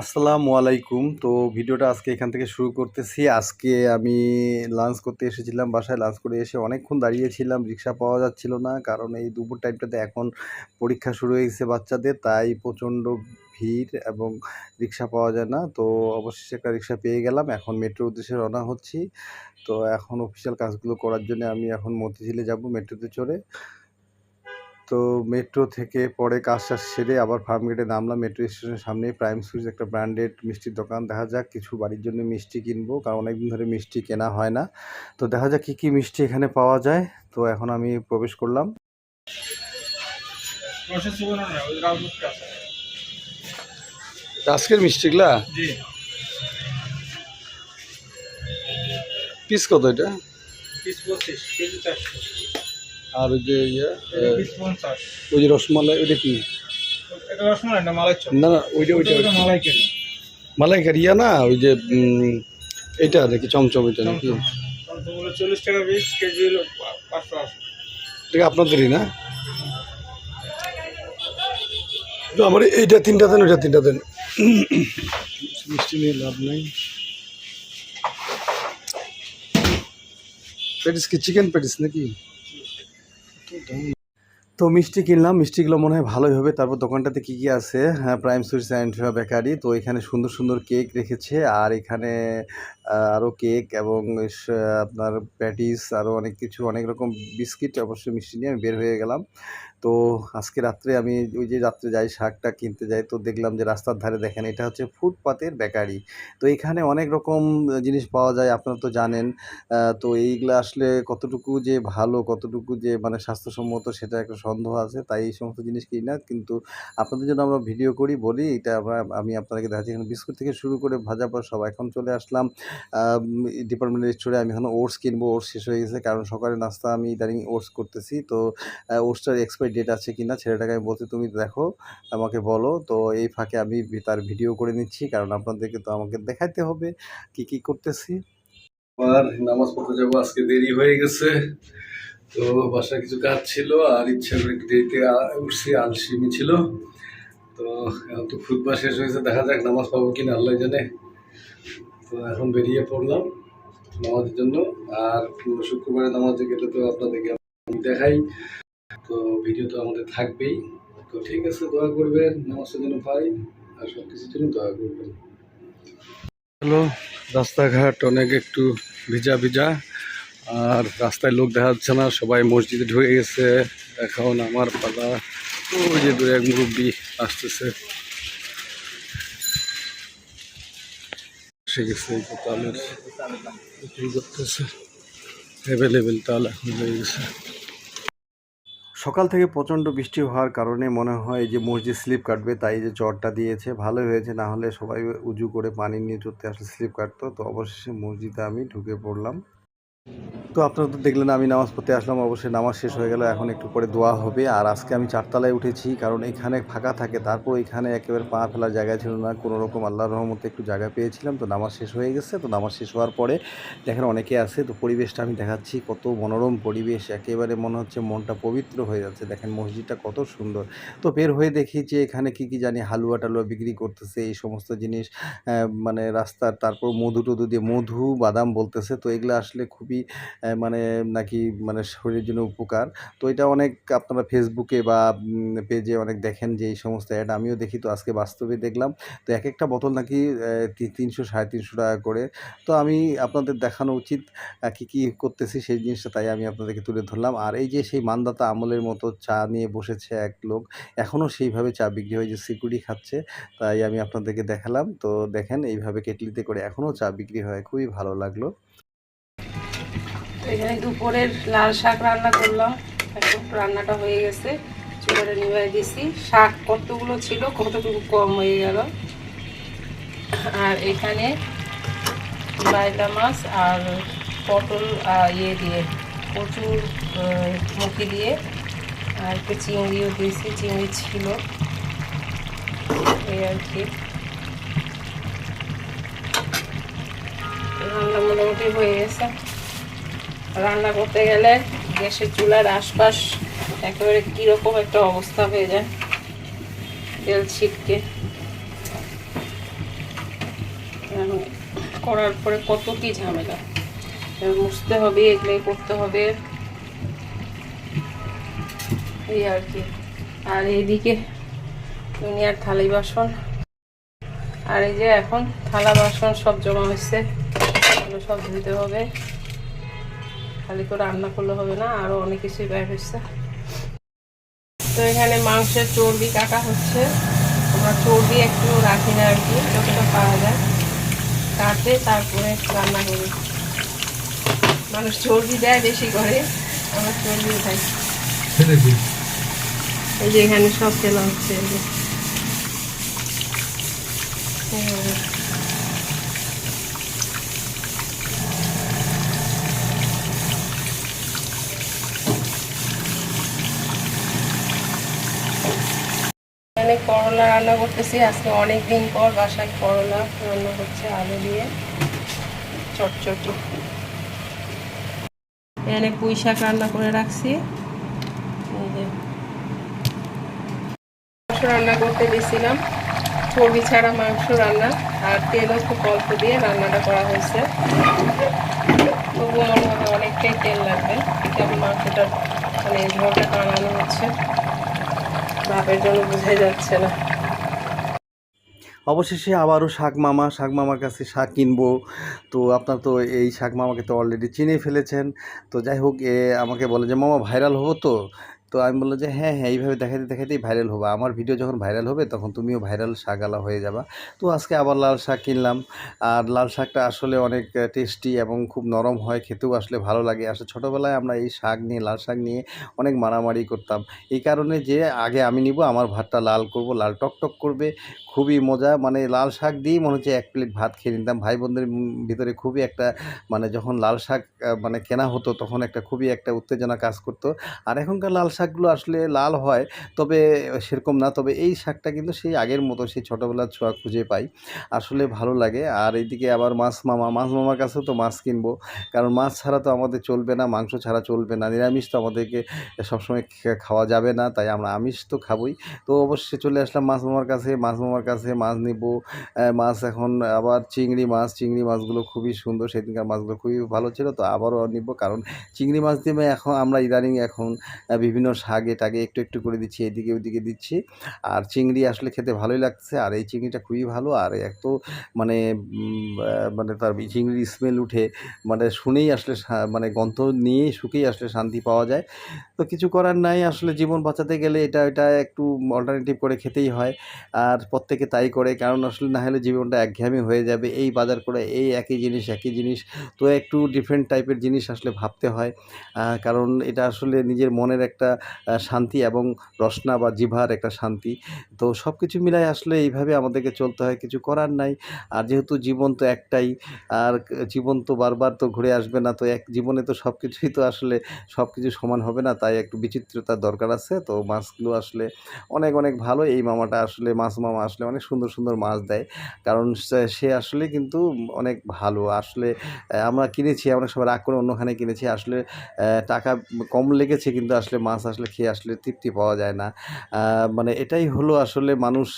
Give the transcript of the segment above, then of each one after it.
আসসালামু আলাইকুম। তো ভিডিওটা আজকে এখান থেকে শুরু করতেছি। আজকে আমি লাঞ্চ করতে এসেছিলাম বাসায়। লাঞ্চ করে এসে অনেকক্ষণ দাঁড়িয়েছিলাম। রিক্সা পাওয়া যাচ্ছিল না। কারণ এই দুপুর টাইমটাতে এখন পরীক্ষা শুরু হয়েছে বাচ্চাদের। তাই প্রচণ্ড ভিড় এবং রিক্সা পাওয়া যায় না। তো অবশেষে একটা রিক্সা পেয়ে গেলাম। এখন মেট্রোর উদ্দেশ্যে রওনা হচ্ছি। তো এখন অফিসিয়াল কাজগুলো করার জন্য আমি এখন মতিঝিলে যাব মেট্রোতে চড়ে। তো মেট্রো থেকে পরে কাজ টাজ সেরে আবার ফার্ম গেটে নামলাম। মেট্রো স্টেশনের সামনে প্রাইম সুইটস একটা ব্র্যান্ডেড মিষ্টির দোকান। দেখা যাক কিছু বাড়ির জন্য মিষ্টি কিনবো কারণ অনেকদিন ধরে মিষ্টি কেনা হয় না। তো দেখা যাক কী কী মিষ্টি এখানে পাওয়া যায়। তো এখন আমি প্রবেশ করলাম। আজকের মিষ্টিগুলা? পিস কত এটা? পিস পঁচিশ কেজি চারশো। আর ওই যে ইয়ে ওই যে রসমালাই ওইটা কি? না মালাই না ওইটা মালাইকার। ইয়া না ওই যে এটা নাকি চমচম এটা নাকি? হলো চল্লিশ টাকা পিস কেজি হলো পাঁচশো আশি। এটা আপনাদেরই না? আমার এইটা তিনটা দেন ওইটা তিনটা দেন। মিষ্টি নিয়ে লাভ নাই। প্যাটিস কি চিকেন প্যাটিস নাকি? তো মিষ্টি কিনলাম, মিষ্টিগুলো মনে হয় ভালোই হবে। তারপর দোকানটাতে কী কী আছে? হ্যাঁ প্রাইম সুইটস অ্যান্ড বেকারি তো এখানে সুন্দর সুন্দর কেক রেখেছে। আর এখানে আরও কেক এবং আপনার প্যাটিস আরও অনেক কিছু, অনেক রকম বিস্কিট, অবশ্যই মিষ্টি নিয়ে আমি বের হয়ে গেলাম। তো আজকে রাত্রে আমি ওই যে রাত্রে যাই, শাকটা কিনতে যাই, তো দেখলাম যে রাস্তার ধারে দেখেন, এটা হচ্ছে ফুটপাতের বেকারি। তো এখানে অনেক রকম জিনিস পাওয়া যায়, আপনারা তো জানেন। তো এইগুলো আসলে কতটুকু যে ভালো, কতটুকু যে মানে স্বাস্থ্যসম্মত, সেটা একটা সন্দেহ আছে, তাই এই সমস্ত জিনিস কিনি না। কিন্তু আপনাদের জন্য আমরা ভিডিও করি, বলি, এটা আমরা, আমি আপনাদেরকে দেখাচ্ছি। এখানে বিস্কুট থেকে শুরু করে ভাজা পর সব এখন চলে আসলাম। ডিপার্টমেন্টাল স্টোরে আমি এখন ওটস কিনবো, ওটস শেষ হয়ে গেছে। কারণ সকালে নাস্তা, আমি ইদানিং ওটস করতেছি। তো ওটসটার এক্সপায়ারি ডেট আছে কি না ছেলেটাকে আমি বলছি, তুমি দেখো, আমাকে বলো। তো, এই ফাঁকে আমি তার ভিডিও করে নিচ্ছি। কারণ আপনাদেরকে তো আমাকে দেখাতে হবে কি কি করতেছি। আর নামাজ পড়তে যাব, আজকে দেরি হয়ে গেছে। তো, বাসায় কিছু কাজ ছিল আর ইচ্ছা করে দেরিতে উঠছি আলসিমি ছিল। তো খুদবা শেষ হয়েছে, দেখা যাক নামাজ পাবো কিনা, আল্লাহ জানে। তো এখন বেরিয়ে পড়লাম নামাজের জন্য। আর শুক্রবারে নামাজে গেলে তো আপনাদেরকে দেখাই। তো ভিডিও তো আমাদের থাকবেই। তো ঠিক আছে, দোয়া করবেন নামাজের জন্য পাই, আর সব কিছুর জন্য দোয়া করবেন। হ্যালো, রাস্তাঘাট অনেক একটু ভিজা ভিজা, আর রাস্তায় লোক দেখা যাচ্ছে না, সবাই মসজিদে ঢুকে গেছে। এখন আমার পালা, ওই যে দু এক মুরব্বী আসতেছে। এসে গেছে, এই যে তালের বিক্রি করতেছে। অ্যাভেলেবেল তাল এখন হয়ে গেছে। সকাল থেকে প্রচণ্ড বৃষ্টি হওয়ার কারণে মনে হয় যে মসজিদ স্লিপ কাটবে, তাই যে চরটা দিয়েছে ভালো হয়েছে। না হলে সবাই উজু করে পানি নিয়ে চড়তে আসলে স্লিপ কাটতো। তো অবশেষে মসজিদে আমি ঢুকে পড়লাম। তো আপনারা তো দেখলেন আমি নামাজ পড়তে আসলাম, অবশ্যই নামাজ শেষ হয়ে গেল, এখন একটু পরে দোয়া হবে। আর আজকে আমি চারতলায় উঠেছি, কারণ এখানে ফাঁকা থাকে, তারপর এখানে একেবারে পা ফেলার জায়গা ছিল না। কোনো রকম আল্লাহর রহমতে একটু জায়গা পেয়েছিলাম, তো নামাজ শেষ হয়ে গেছে, তো নামাজ শেষ হওয়ার পরে দেখেন অনেকে আছে, তো পরিবেশটা আমি দেখাচ্ছি, কত মনোরম পরিবেশ, একেবারে মনে হচ্ছে মনটা পবিত্র হয়ে যাচ্ছে। দেখেন মসজিদটা কত সুন্দর। তো বের হয়ে দেখি যে এখানে কি কি জানি হালুয়া টালুয়া বিক্রি করতেছে, এই সমস্ত জিনিস মানে রাস্তার, তারপর মধু টধু দিয়ে মধু, বাদাম বলতেছে, তো এগুলো আসলে খুবই মানে নাকি মানে শরীরের জন্য উপকার। তো এটা অনেক আপনারা ফেসবুকে বা পেজে অনেক দেখেন যে এই সমস্ত অ্যাড আমিও দেখি তো, আজকে বাস্তবে দেখলাম। তো এক একটা বোতল নাকি তিনশো, সাড়ে তিনশো টাকা করে। তো আমি আপনাদের দেখানো উচিত কি কি করতেছি সেই জিনিসটা তাই আমি আপনাদেরকে তুলে ধরলাম। আর এই যে সেই মানদাতা আমলের মতো চা নিয়ে বসেছে এক লোক এখনও সেইভাবে চা বিক্রি হয় যে সিকুড়ি খাচ্ছে, তাই আমি আপনাদেরকে দেখালাম। তো দেখেন এইভাবে কেটলিতে করে এখনও চা বিক্রি হয়। খুবই ভালো লাগল। এখানে দুপুরের লাল শাক রান্না করলাম। এখন রান্নাটা হয়ে গেছে। চুলাটা নিভাই দিছি। শাক কতগুলো ছিল, কতটুকু কম হয়ে গেল। আর এখানে বাইলা মাছ আর পটল ইয়ে দিয়ে প্রচুর মুখি দিয়ে, আর একটু চিংড়িও দিয়েছি। চিংড়ি ছিল। এই আর কি। রান্না মোটামুটি হয়ে গেছে। রান্না করতে গেলে গ্যাসের চুলার আশপাশ একেবারে কীরকম একটা অবস্থা হয়ে যায়, তেল ছিটকে। করার পরে কত কি ঝামেলা। মুছতে হবে এগুলো করতে হবে। এই আর কি। আর এইদিকে দুনিয়ার থালি বাসন। আর এই যে এখন থালা বাসন সব জমা হয়েছে সব ধুতে হবে। খালি তো রান্না করলে হবে না আরও অনেক কিছুই বের হচ্ছে তো এখানে মাংসের চর্বি কাটা হচ্ছে। আমরা চর্বি একটু রাখি না আর কি যতটা পাওয়া যায়। কাটে তারপরে রান্না করি। মানুষ চর্বি দেয় বেশি করে আমরা চর্বি খাই। এই যে এখানে সব ফেলা হচ্ছে এখানে করলা রান্না করতেছি। আজকে অনেক দিন পর বাসায় করলা রান্না হচ্ছে, আলু দিয়ে, চটচটি। এখানে পুঁই শাক রান্না করে রাখছি। মাংস রান্না করতে দিয়েছিলাম চর্বি ছাড়া মাংস রান্না, আর তেলও খুব অল্প দিয়ে রান্নাটা করা হয়েছে। তবুও মনে হবে অনেকটাই তেল লাগবে। কেমন মাংসটা মানে ঝোলটা টানানো হচ্ছে। বাপের জন্য বোঝাই যাচ্ছে না। অবশেষে আবারও শাক মামা, শাক মামার কাছে শাক কিনবো। তো আপনার তো এই শাক মামাকে তো অলরেডি চিনে ফেলেছেন। তো যাই হোক, এ আমাকে বলে যে, মামা ভাইরাল হব তো? তো আমি বললাম যে হ্যাঁ হ্যাঁ এইভাবে দেখাতে দেখাতেই ভাইরাল হব। আমার ভিডিও যখন ভাইরাল হবে, তখন তুমিও ভাইরাল শাকওয়ালা হয়ে যাবা। তো আজকে আবার লাল শাক কিনলাম। আর লাল শাকটা আসলে অনেক টেস্টি এবং খুব নরম হয়, খেতেও আসলে ভালো লাগে। আসলে ছোটোবেলায় আমরা এই শাক নিয়ে, লাল শাক নিয়ে অনেক মারামারি করতাম। এই কারণে যে, আগে আমি নিব, আমার ভাতটা লাল করব, লাল টকটক করবে, খুবই মজা। মানে লাল শাক দিয়েই মনে হচ্ছে এক প্লেট ভাত খেয়ে নিতাম। ভাই বোনদের ভিতরে খুবই একটা মানে যখন লাল শাক মানে কেনা হতো, তখন একটা খুবই একটা উত্তেজনা কাজ করতো। আর এখনকার লাল শাকগুলো আসলে লাল হয় তবে সেরকম না। তবে এই শাকটা কিন্তু সেই আগের মতো সেই ছোটোবেলার ছোঁয়া খুঁজে পাই। আসলে ভালো লাগে। আর এইদিকে আবার মাছ মামা মাছ মামার কাছেও তো মাছ কিনবো। কারণ মাছ ছাড়া তো আমাদের চলবে না মাংস ছাড়া চলবে না। নিরামিষ তো আমাদেরকে সবসময় খাওয়া যাবে না তাই আমরা আমিষ তো খাবোই। তো অবশ্যই চলে আসলাম মাছ মামার কাছে মাছ মামার কাছে মাছ নিব। মাছ এখন আবার চিংড়ি মাছ চিংড়ি মাছগুলো খুবই সুন্দর। সেদিনকার মাছগুলো খুবই ভালো ছিল তো আবারও নিব। কারণ চিংড়ি মাছ দিয়ে এখন আমরা ইদানিং এখন আহ, বিভিন্ন শাকে টাগে একটু একটু করে দিচ্ছি, এদিকে ওদিকে দিচ্ছি। আর চিংড়ি আসলে খেতে ভালোই লাগছে, আর এই চিংড়িটা খুবই ভালো, আর এত মানে মানে তার চিংড়ির স্মেল উঠে মানে শুনেই আসলে মানে গন্ধ নিয়েই শুকেই আসলে শান্তি পাওয়া যায়। তো কিছু করার নাই, আসলে জীবন বাঁচাতে গেলে এটা এটা একটু অল্টারনেটিভ করে খেতেই হয়, আর প্রত্যেকে তাই করে, কারণ আসলে না হলে জীবনটা একঘেয়েমি হয়ে যাবে। এই বাজার করে এই একই জিনিস একই জিনিস, তো একটু ডিফারেন্ট টাইপের জিনিস আসলে ভাবতে হয়। কারণ এটা আসলে নিজের মনের একটা শান্তি এবং রসনা বা জিভার একটা শান্তি। তো সব কিছু মিলাই আসলে এইভাবে আমাদেরকে চলতে হয়, কিছু করার নাই। আর যেহেতু জীবন তো একটাই, আর জীবন তো বারবার তো ঘুরে আসবে না, তো এক জীবনে তো সব কিছুই তো আসলে সব কিছু সমান হবে না, তাই একটু বিচিত্রতার দরকার আছে। তো মাছগুলো আসলে অনেক অনেক ভালো। এই মামাটা আসলে, মাছ মামা আসলে অনেক সুন্দর সুন্দর মাছ দেয়। কারণ সে- আসলে কিন্তু অনেক ভালো। আসলে আমরা কিনেছি অনেক সময় রাগ করে অন্যখানে কিনেছি। আসলে টাকা কম লেগেছে, কিন্তু আসলে মাছ আসলে খেয়ে আসলে তৃপ্তি পাওয়া যায় না। মানে এটাই হলো আসলে মানুষ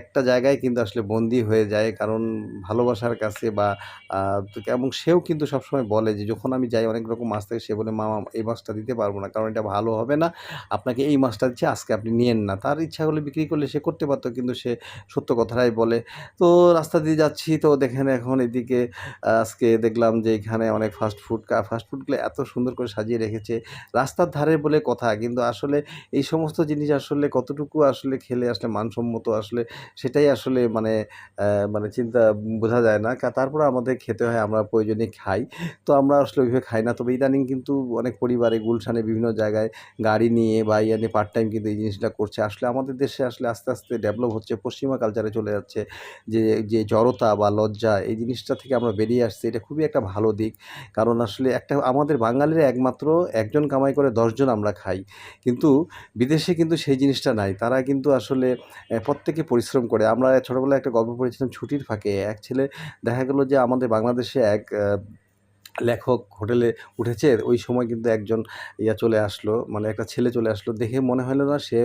একটা জায়গায় কিন্তু আসলে বন্দি হয়ে যায়। কারণ ভালোবাসার কাছে বা এবং সেও কিন্তু সবসময় বলে যে, যখন আমি যাই অনেক রকম মাছ থাকে, সে বলে, মামা, এই মাছটা দিতে পারব না, কারণ এটা ভালো হবে না। আপনাকে এই মাছটা দিচ্ছে, আজকে আপনি নিয়েন না তার ইচ্ছা হলে বিক্রি করলে সে করতে পারতো, কিন্তু সে সত্য কথাটাই বলে। তো রাস্তা দিয়ে যাচ্ছি, তো দেখেন এখন এদিকে, আজকে দেখলাম যে, এখানে অনেক ফাস্ট ফুড ফাস্ট ফুডগুলো এত সুন্দর করে সাজিয়ে রেখেছে। রাস্তার ধারে বলে কথা, কিন্তু আসলে এই সমস্ত জিনিস আসলে কতটুকু আসলে খেলে আসলে মানসম্মত আসলে সেটাই আসলে মানে মানে চিন্তা বোঝা যায় না। তারপরে আমাদের খেতে হয়, আমরা প্রয়োজনে খাই। তো আমরা আসলে ওইভাবে খাই না। তবে ইদানিং কিন্তু অনেক পরিবারে গুলশানে বিভিন্ন জায়গায় গাড়ি নিয়ে বা ইয়ে নিয়ে পার্ট টাইম কিন্তু এই জিনিসটা করছে। আসলে আমাদের দেশে আসলে আস্তে আস্তে ডেভেলপ হচ্ছে, পশ্চিমা কালচারে চলে যাচ্ছে। যে যে জড়তা বা লজ্জা, এই জিনিসটা থেকে আমরা বেরিয়ে আসছি, এটা খুবই একটা ভালো দিক। কারণ আসলে একটা আমাদের বাঙালিরা একমাত্র একজন কামাই করে দশজন আমরা খাই। কিন্তু বিদেশে কিন্তু সেই জিনিসটা নাই। তারা কিন্তু আসলে প্রত্যেকে পরিশ্রম করে। আমরা ছোটোবেলায় একটা গল্প পড়েছিলাম ছুটির ফাঁকে। এক ছেলে দেখা গেলো যে আমাদের বাংলাদেশে এক লেখক হোটেলে উঠেছে। ওই সময় কিন্তু একজন ইয়া চলে আসলো মানে একটা ছেলে চলে আসলো। দেখে মনে হলো না সে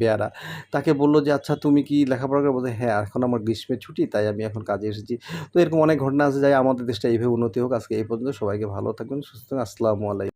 বেয়ারা। তাকে বলল যে আচ্ছা তুমি কি লেখাপড়া করে? বলতে হ্যাঁ এখন আমার গ্রীষ্মের ছুটি, তাই আমি এখন কাজে এসেছি। তো এরকম অনেক ঘটনা আছে, যাই আমাদের দেশটা এইভাবে উন্নতি হোক। আজকে এই পর্যন্ত সবাইকে ভালো থাকবেন, সুস্থ আসসালামু আলাইকুম।